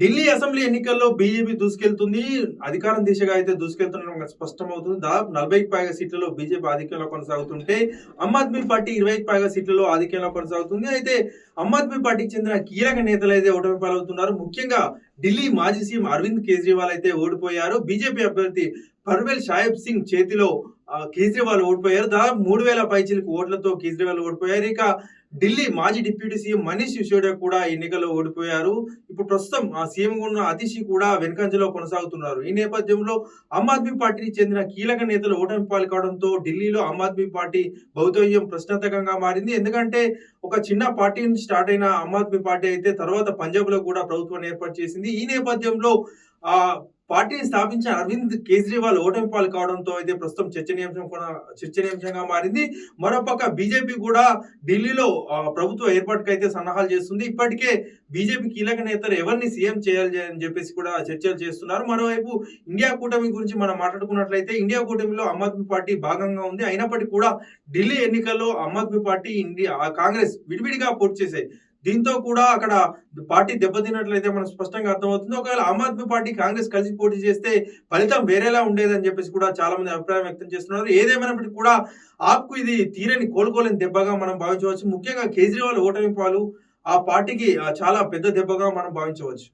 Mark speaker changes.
Speaker 1: Delhi assembly ఎన్నికల్లో BJP దూసుకెళ్తుంది. అధికారం దిశగా అయితే దూసుకెళ్తుండడం స్పష్టమవుతుంది. దాదాపు నలభైకి పైగా సీట్లలో బీజేపీ ఆధిక్యంలో కొనసాగుతుంటే ఆమ్ ఆద్మీ పార్టీ ఇరవైకి పైగా సీట్లలో ఆధిక్యంలో కొనసాగుతుంది. అయితే ఆమ్ ఆద్మీ పార్టీకి చెందిన కీలక నేతలు అయితే ఓటమి పాలవుతున్నారు. ముఖ్యంగా ఢిల్లీ మాజీ సీఎం అరవింద్ కేజ్రీవాల్ అయితే ఓడిపోయారు. బీజేపీ అభ్యర్థి పర్వేల్ షాయబ్ సింగ్ చేతిలో కేజ్రీవాల్ ఓడిపోయారు. దాదాపు మూడు వేల పైచీలకు ఓట్లతో కేజ్రీవాల్ ఓడిపోయారు. ఇక ఢిల్లీ మాజీ డిప్యూటీ సీఎం మనీష్ సిసోడియా కూడా ఎన్నికల్లో ఓడిపోయారు. ఇప్పుడు ప్రస్తుతం ఆ సీఎం ఉన్న అతిషి కూడా వెనుకంజలో కొనసాగుతున్నారు. ఈ నేపథ్యంలో ఆమ్ ఆద్మీ పార్టీకి చెందిన కీలక నేతలు ఓటమి పాల్కావడంతో ఢిల్లీలో ఆమ్ ఆద్మీ పార్టీ భౌతవ్యం ప్రశ్నార్థకంగా మారింది. ఎందుకంటే ఒక చిన్న పార్టీ నుంచి స్టార్ట్ అయిన ఆమ్ ఆద్మీ పార్టీ అయితే తర్వాత పంజాబ్లో కూడా ప్రభుత్వాన్ని ఏర్పాటు చేసింది. ఈ నేపథ్యంలో ఆ పార్టీని స్థాపించిన అరవింద్ కేజ్రీవాల్ ఓటమి పాలు కావడంతో అయితే ప్రస్తుతం చర్చనీయాంశం కూడా చర్చనీయాంశంగా మారింది. మరోపక్క బీజేపీ కూడా ఢిల్లీలో ప్రభుత్వ ఏర్పాటుకు అయితే సన్నాహాలు చేస్తుంది. ఇప్పటికే బీజేపీ కీలక నేతలు ఎవరిని సీఎం చేయాలి అని చెప్పేసి కూడా చర్చలు చేస్తున్నారు. మరోవైపు ఇండియా కూటమి గురించి మనం మాట్లాడుకున్నట్లయితే ఇండియా కూటమిలో ఆమ్ ఆద్మీ పార్టీ భాగంగా ఉంది. అయినప్పటికీ కూడా ఢిల్లీ ఎన్నికల్లో ఆమ్ ఆద్మీ పార్టీ ఇండియా ఆ కాంగ్రెస్ విడివిడిగా పోటీ చేశాయి. దీంతో కూడా అక్కడ పార్టీ దెబ్బతిన్నట్లయితే మనకు స్పష్టంగా అర్థమవుతుంది. ఒకవేళ ఆమ్ ఆద్మీ పార్టీ కాంగ్రెస్ కలిసి పోటీ చేస్తే ఫలితం వేరేలా ఉండేదని చెప్పేసి కూడా చాలా మంది అభిప్రాయం వ్యక్తం చేస్తున్నారు. ఏదేమైనప్పటికీ కూడా ఆప్కు ఇది తీరని కోలుకోలేని దెబ్బగా మనం భావించవచ్చు. ముఖ్యంగా కేజ్రీవాల్ ఓటమి పాలు ఆ పార్టీకి చాలా పెద్ద దెబ్బగా మనం భావించవచ్చు.